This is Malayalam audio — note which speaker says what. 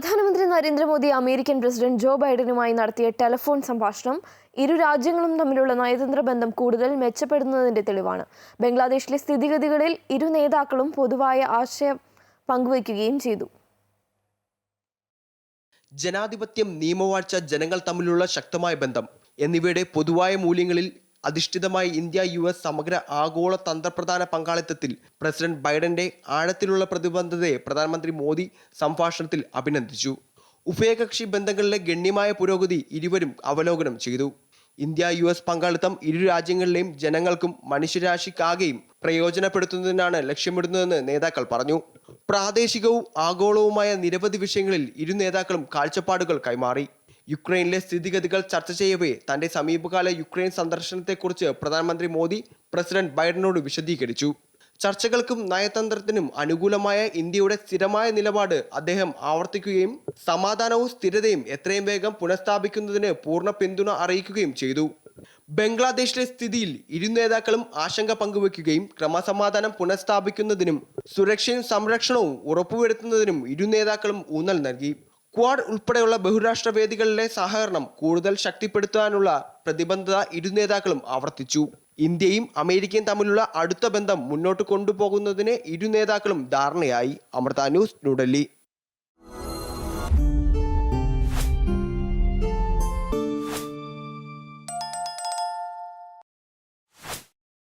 Speaker 1: പ്രധാനമന്ത്രി നരേന്ദ്രമോദി അമേരിക്കൻ പ്രസിഡന്റ് ജോ ബൈഡനുമായി നടത്തിയ ടെലിഫോൺ സംഭാഷണം ഇരു രാജ്യങ്ങളും തമ്മിലുള്ള നയതന്ത്ര ബന്ധം കൂടുതൽ മെച്ചപ്പെടുന്നതിന്റെ തെളിവാണ്. ബംഗ്ലാദേശിലെ സ്ഥിതിഗതികളിൽ ഇരു നേതാക്കളും പൊതുവായ ആശയം പങ്കുവയ്ക്കുകയും ചെയ്തു.
Speaker 2: ജനാധിപത്യം നിയമവാഴ്ച ജനങ്ങൾ തമ്മിലുള്ള ശക്തമായ ബന്ധം എന്നിവയുടെ പൊതുവായ മൂല്യങ്ങളിൽ അധിഷ്ഠിതമായ ഇന്ത്യ യു എസ് സമഗ്ര ആഗോള തന്ത്രപ്രധാന പങ്കാളിത്തത്തിൽ പ്രസിഡന്റ് ബൈഡന്റെ ആഴത്തിലുള്ള പ്രതിബദ്ധതയെ പ്രധാനമന്ത്രി മോദി സംഭാഷണത്തിൽ അഭിനന്ദിച്ചു. ഉഭയകക്ഷി ബന്ധങ്ങളിലെ ഗണ്യമായ പുരോഗതി ഇരുവരും അവലോകനം ചെയ്തു. ഇന്ത്യ യു എസ് പങ്കാളിത്തം ഇരു രാജ്യങ്ങളിലെയും ജനങ്ങൾക്കും മനുഷ്യരാശിക്കാകെയും പ്രയോജനപ്പെടുത്തുന്നതിനാണ് ലക്ഷ്യമിടുന്നതെന്ന് നേതാക്കൾ പറഞ്ഞു. പ്രാദേശികവും ആഗോളവുമായ നിരവധി വിഷയങ്ങളിൽ ഇരു നേതാക്കളും കാഴ്ചപ്പാടുകൾ കൈമാറി. യുക്രൈനിലെ സ്ഥിതിഗതികൾ ചർച്ച ചെയ്യവേ തന്റെ സമീപകാല യുക്രൈൻ സന്ദർശനത്തെക്കുറിച്ച് പ്രധാനമന്ത്രി മോദി പ്രസിഡന്റ് ബൈഡനോട് വിശദീകരിച്ചു. ചർച്ചകൾക്കും നയതന്ത്രത്തിനും അനുകൂലമായ ഇന്ത്യയുടെ സ്ഥിരമായ നിലപാട് അദ്ദേഹം ആവർത്തിക്കുകയും സമാധാനവും സ്ഥിരതയും എത്രയും വേഗം പുനഃസ്ഥാപിക്കുന്നതിന് പൂർണ പിന്തുണ അറിയിക്കുകയും ചെയ്തു. ബംഗ്ലാദേശിലെ സ്ഥിതിയിൽ ഇരു നേതാക്കളും ആശങ്ക പങ്കുവയ്ക്കുകയും ക്രമസമാധാനം പുനഃസ്ഥാപിക്കുന്നതിനും സുരക്ഷയും സംരക്ഷണവും ഉറപ്പുവരുത്തുന്നതിനും ഇരു നേതാക്കളും ഊന്നൽ നൽകി. ക്വാഡ് ഉൾപ്പെടെയുള്ള ബഹുരാഷ്ട്ര വേദികളിലെ സഹകരണം കൂടുതൽ ശക്തിപ്പെടുത്താനുള്ള പ്രതിബദ്ധത ഇരു നേതാക്കളും ആവർത്തിച്ചു. ഇന്ത്യയും അമേരിക്കയും തമ്മിലുള്ള അടുത്ത ബന്ധം മുന്നോട്ട് കൊണ്ടുപോകുന്നതിന് ഇരു നേതാക്കളും ധാരണയായി. അമൃത ന്യൂസ് ന്യൂഡൽഹി.